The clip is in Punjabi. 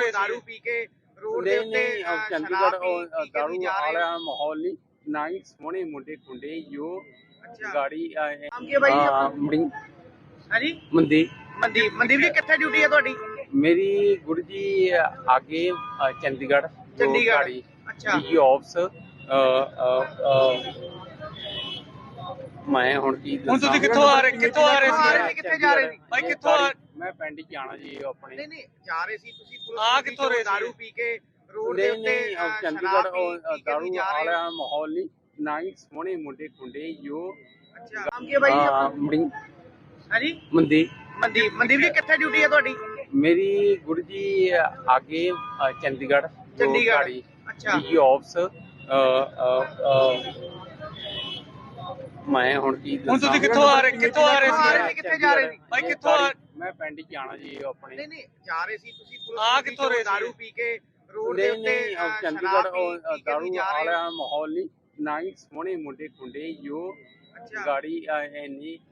ਸੀ? ਦਾਰੂ ਪੀ ਕੇ ਰੋਡ ਦੇ ਉੱਤੇ ਚੰਡੀਗੜ੍ਹ ਉਹ ਜਾ ਰਹੇ ਵਾਲਾ ਮਾਹੌਲ ਨਹੀਂ ਨਾ ਹੀ ਸੋਹਣੇ ਮੁੰਡੇ ਕੁੰਡੇ ਜੋ ਅੱਛਾ। ਗਾੜੀ ਨਾਮ ਕੀ ਹੈ ਬਾਈ? ਜੀ ਆਪਣਾ? ਮੜੀ ਹਾਂਜੀ? ਮੰਦੀ ਮਨਦੀਪ। ਮਨਦੀਪ ਜੀ ਕਿੱਥੇ ਡਿਊਟੀ ਹੈ ਤੁਹਾਡੀ? ਮੇਰੀ ਗੁਰੂ ਜੀ ਆਗੇ ਚੰਡੀਗੜ੍ਹ ਜੋ ਚੰਡੀਗੜ੍ਹ। ਗਾੜੀ। ਅੱਛਾ। ਡੀ ਆਫਸ ਮੈਂ ਹੁਣ ਕੀ ਹੁਣ ਤੁਸੀਂ ਕਿੱਥੋਂ ਆ ਰਹੇ? ਕਿੱਥੋਂ ਆ ਰਹੇ ਸੀ? ਕਿੱਥੇ ਜਾ ਰਹੇ ਸੀ? ਬਾਈ ਕਿੱਥੋਂ ਆ ਮੈਂ ਪਿੰਡ ਹੀ ਜਾਣਾ ਜੀ ਆਪਣੇ ਨਹੀਂ ਨਹੀਂ ਜਾ ਰਹੇ ਸੀ ਤੁਸੀਂ ਪੁਲਿਸ ਆ ਗੱਡੀ ਕਿੱਥੋਂ ਚੋਂ ਰਹੇ ਸੀ? ਦਾਰੂ ਪੀ ਕੇ ਰੋਡ ਦੇ ਨਹੀਂ ਉੱਤੇ ਨਹੀਂ ਚੰਡੀਗੜ੍ਹ ਸ਼ਰਾਬ ਉਹ ਪੀ- ਪੀ ਕੇ ਦਾਰੂ ਵੀ ਜਾ ਰਹੇ ਵਾਲਾ ਮਾਹੌਲ ਨਹੀਂ ਨਾ ਹੀ ਸੋਹਣੇ ਮੁੰਡੇ ਕੁੰਡੇ ਜੋ ਅੱਛਾ ਨਾਮ ਕੀ ਹੈ ਬਾਈ ਜੀ ਆਪਣਾ? ਮੜੀ ਹਾਂਜੀ ਮੰਦੀ ਮਨਦੀਪ ਮਨਦੀਪ ਜੀ ਕਿੱਥੇ ਡਿਊਟੀ ਹੈ ਤੁਹਾਡੀ ਮੇਰੀ ਗੁਰੂ ਜੀ ਆਗੇ ਅ, ਚੰਡੀਗੜ੍ਹ ਜੋ ਚੰਡੀਗੜ੍ਹ। ਅੱਛਾ ਆਫਸ ਮੈਂ ਹੁਣ ਕੀ ਹੁਣ ਤੁਸੀਂ ਕਿੱਥੋਂ ਆ ਰਹੇ ਕਿੱਥੋਂ ਆ ਰਹੇ ਕਿੱਥੋਂ ਆ ਰਹੇ ਸੀ? ਕਿੱਥੇ ਜਾ ਰਹੇ ਸੀ? ਬਾਈ ਕਿੱਥੋਂ ਆ ਮੈਂ ਪਿੰਡ ਜਾਣਾ ਜੀ ਆਪਣੇ। ਨਹੀਂ ਨਹੀਂ ਜਾ ਰਹੇ ਸੀ ਤੁਸੀਂ ਪੁਲਿਸ ਆ ਗੱਡੀ ਕਿੱਥੋਂ ਚੋਂ ਰਹੇ ਸੀ? ਦਾਰੂ ਪੀ ਕੇ ਰੋਡ ਦੇ ਨਹੀਂ ਉੱਤੇ ਨਹੀਂ ਚੰਡੀਗੜ੍ਹ ਸ਼ਰਾਬ ਉਹ ਪੀ- ਪੀ ਕੇ ਦਾਰੂ ਵੀ ਜਾ ਰਹੇ ਵਾਲਾ ਮਾਹੌਲ ਨਹੀਂ। ਨਾ ਹੀ ਸੋਹਣੇ ਮੁੰਡੇ ਕੁੰਡੇ ਜੋ ਅੱਛਾ। ਗਾੜੀ ਇੰਨੀ